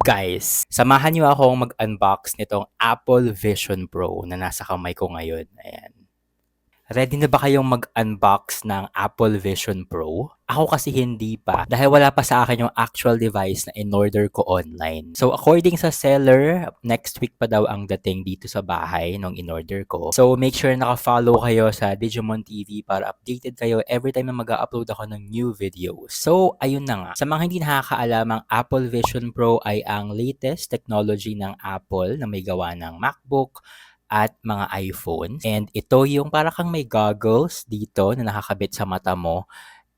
Guys, samahan niyo akong mag-unbox nitong Apple Vision Pro na nasa kamay ko ngayon. Ayan. Ready na ba kayong mag-unbox ng Apple Vision Pro? Ako kasi hindi pa dahil wala pa sa akin yung actual device na in-order ko online. So according sa seller, next week pa daw ang dating dito sa bahay nung in-order ko. So make sure naka-follow kayo sa Digimon TV para updated kayo every time na mag-upload ako ng new videos. So ayun na nga. Sa mga hindi nakakaalam, ang Apple Vision Pro ay ang latest technology ng Apple na may gawa ng MacBook, at mga iPhone. And ito yung para kang may goggles dito na nakakabit sa mata mo.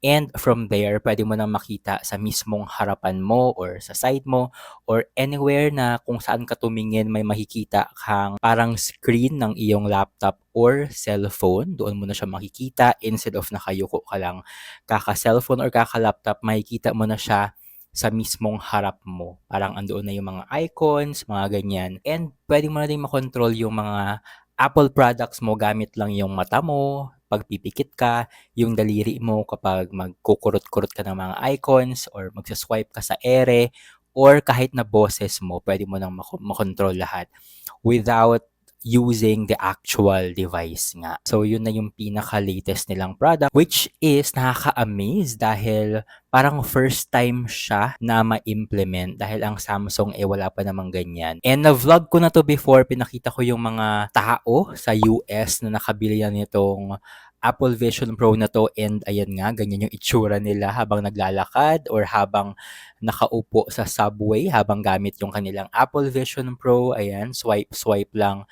And from there, pwede mo nang makita sa mismong harapan mo or sa side mo or anywhere na kung saan ka tumingin may makikita kang parang screen ng iyong laptop or cellphone. Doon mo na siya makikita instead of nakayuko ka lang kaka-cellphone or kaka-laptop, makikita mo na siya sa mismong harap mo. Parang andoon na yung mga icons, mga ganyan. And pwede mo na din makontrol yung mga Apple products mo gamit lang yung mata mo, pagpipikit ka, yung daliri mo kapag magkukurot-kurot ka ng mga icons or magsaswipe ka sa ere or kahit na boses mo, pwede mo nang makontrol lahat without using the actual device nga. So, yun na yung pinaka-latest nilang product which is nakaka-amaze dahil parang first time siya na ma-implement dahil ang Samsung eh wala pa namang ganyan. And na-vlog ko na to before, pinakita ko yung mga tao sa US na nakabili na nitong Apple Vision Pro na to and ayan nga, ganyan yung itsura nila habang naglalakad or habang nakaupo sa subway habang gamit yung kanilang Apple Vision Pro. Ayan, swipe, swipe lang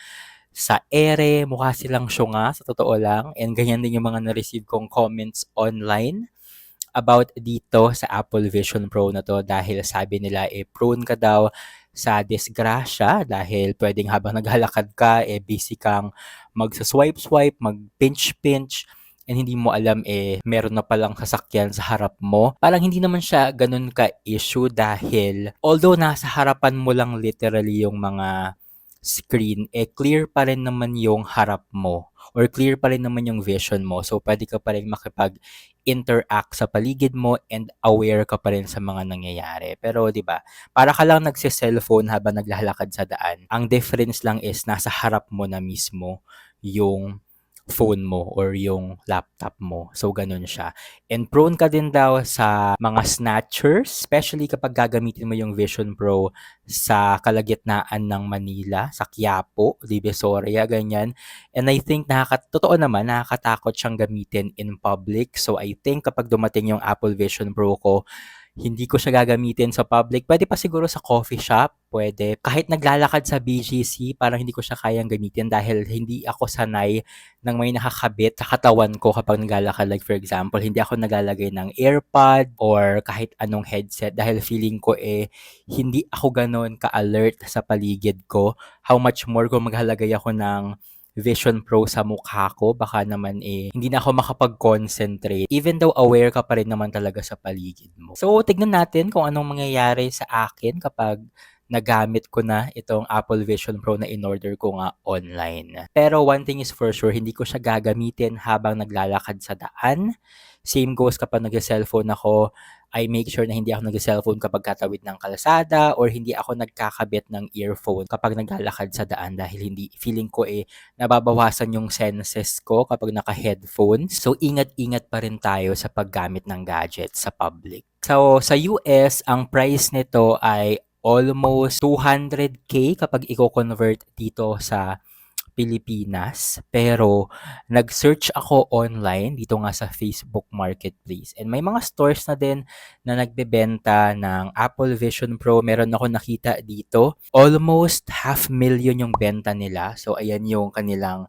sa ere, mukha silang syunga sa totoo lang. And ganyan din yung mga na-receive kong comments online about dito sa Apple Vision Pro na to dahil sabi nila eh prone ka daw sa disgrasya dahil pwedeng habang naglalakad ka, eh busy kang magsa-swipe-swipe, mag-pinch-pinch, and hindi mo alam eh meron na palang sasakyan sa harap mo. Parang hindi naman siya ganun ka-issue dahil although nasa harapan mo lang literally yung mga screen, eh clear pa rin naman yung harap mo or clear pa rin naman yung vision mo. So, pwede ka pa rin makipag-interact sa paligid mo and aware ka pa rin sa mga nangyayari. Pero, di ba, para ka lang nagsi-cellphone habang naglalakad sa daan. Ang difference lang is nasa harap mo na mismo yung phone mo or yung laptop mo. So, ganun siya. And prone ka din daw sa mga snatchers, especially kapag gagamitin mo yung Vision Pro sa kalagitnaan ng Manila, sa Quiapo, Divisoria, ganyan. And I think, nakaka totoo naman, nakakatakot siyang gamitin in public. So, I think kapag dumating yung Apple Vision Pro ko, hindi ko siya gagamitin sa public. Pwede pa siguro sa coffee shop, pwede. Kahit naglalakad sa BGC, parang hindi ko siya kayang gamitin dahil hindi ako sanay ng may nakakabit sa katawan ko kapag naglalakad. Like for example, hindi ako naglalagay ng AirPod or kahit anong headset dahil feeling ko eh hindi ako ganoon ka-alert sa paligid ko. How much more kung maghalagay ako ng Vision Pro sa mukha ko, baka naman eh, hindi na ako makapag-concentrate. Even though aware ka pa rin naman talaga sa paligid mo. So, tignan natin kung anong mangyayari sa akin kapag nagamit ko na itong Apple Vision Pro na in-order ko nga online. Pero one thing is for sure, hindi ko siya gagamitin habang naglalakad sa daan. Same goes kapag nag-cellphone ako, I make sure na hindi ako nag-cellphone kapag katawid ng kalsada or hindi ako nagkakabit ng earphone kapag naglalakad sa daan dahil hindi feeling ko eh nababawasan yung senses ko kapag naka-headphones. So ingat-ingat pa rin tayo sa paggamit ng gadgets sa public. So sa US, ang price nito ay almost 200k kapag i-convert dito sa Pilipinas. Pero nag-search ako online dito nga sa Facebook Marketplace. And may mga stores na din na nagbebenta ng Apple Vision Pro. Meron ako nakita dito. Almost half million yung benta nila. So ayan yung kanilang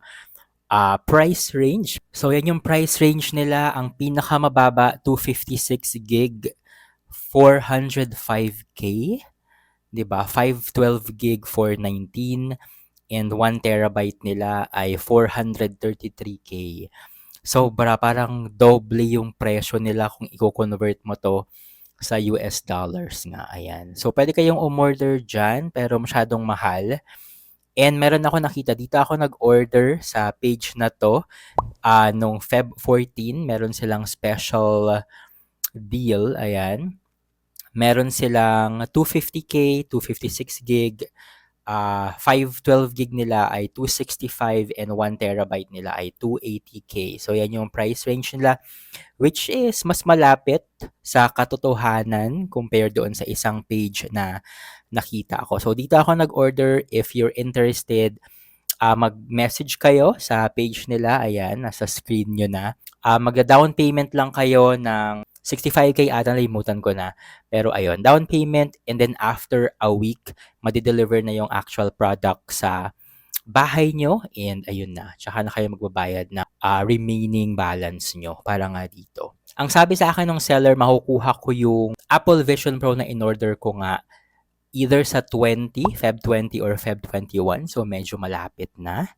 uh, price range. So yan yung price range nila. Ang pinakamababa 256 gig 405k. 'di ba? 512 gig for 19 and 1 terabyte nila ay 433k. Sobra, parang doble yung presyo nila kung i-convert mo to sa US dollars nga. Ayan. So, pwede kayong umorder dyan, pero masyadong mahal. And meron ako nakita, dito ako nag-order sa page na to. Uh, nung Feb 14, meron silang special deal. Ayan Meron silang 250K, 256 gig, ah 512 gig nila ay 265 and 1 terabyte nila ay 280K. So yan yung price range nila which is mas malapit sa katotohanan compared doon sa isang page na nakita ko. So dito ako nag-order if you're interested ah mag-message kayo sa page nila. Ayan, nasa screen nyo na. Ah magda-down payment lang kayo ng 65K ata nalimutan ko na. Pero ayun, down payment and then after a week, made-deliver na yung actual product sa bahay nyo and ayun na. Tsaka na kayo magbabayad ng ah, remaining balance nyo para nga dito. Ang sabi sa akin ng seller, makukuha ko yung Apple Vision Pro na in-order ko nga either sa 20, Feb 20 or Feb 21. So medyo malapit na.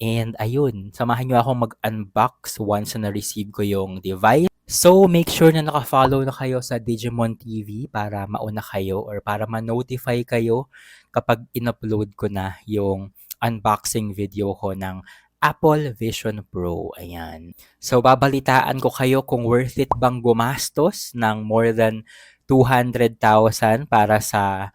And ayun, samahan nyo akong mag-unbox once na na-receive ko yung device. So make sure na naka-follow na kayo sa Digimon TV para mauna kayo or para ma-notify kayo kapag in-upload ko na yung unboxing video ko ng Apple Vision Pro. Ayan. So babalitaan ko kayo kung worth it bang gumastos ng more than 200,000 para sa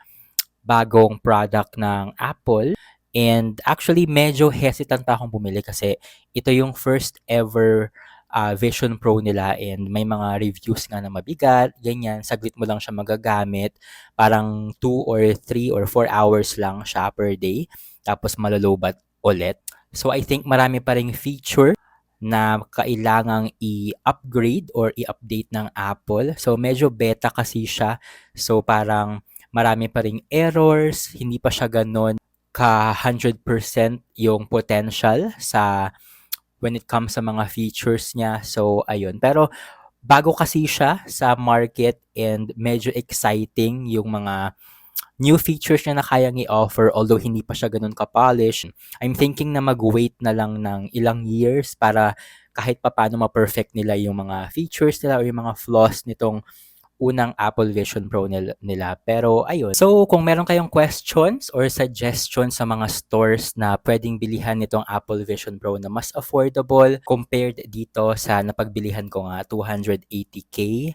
bagong product ng Apple. And actually, medyo hesitant pa akong bumili kasi ito yung first ever ah, Vision Pro nila and may mga reviews nga na mabigat, ganyan. Saglit mo lang siya magagamit. Parang 2 or 3 or 4 hours lang siya per day. Tapos malolobat ulit. So I think marami pa ring feature na kailangang i-upgrade or i-update ng Apple. So medyo beta kasi siya. So parang marami pa ring errors, hindi pa siya ganon ka 100% yung potential sa when it comes sa mga features niya. So ayun. Pero bago kasi siya sa market and medyo exciting yung mga new features niya na kayang i-offer although hindi pa siya ganun ka-polish. I'm thinking na mag-wait na lang ng ilang years para kahit papaano ma-perfect nila yung mga features nila o yung mga flaws nitong unang Apple Vision Pro nil- nila. Pero ayun. So kung meron kayong questions or suggestions sa mga stores na pwedeng bilihan nitong Apple Vision Pro na mas affordable compared dito sa napagbilihan ko nga 280k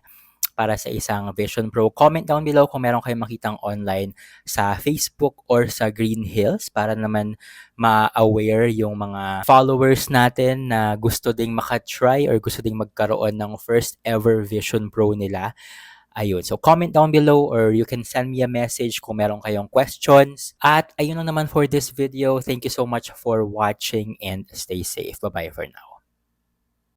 para sa isang Vision Pro. Comment down below kung meron kayong makitang online sa Facebook or sa Green Hills para naman ma-aware yung mga followers natin na gusto ding makatry or gusto ding magkaroon ng first ever Vision Pro nila. Ayun. So, comment down below or you can send me a message kung meron kayong questions. At ayun lang naman for this video. Thank you so much for watching and stay safe. Bye-bye for now.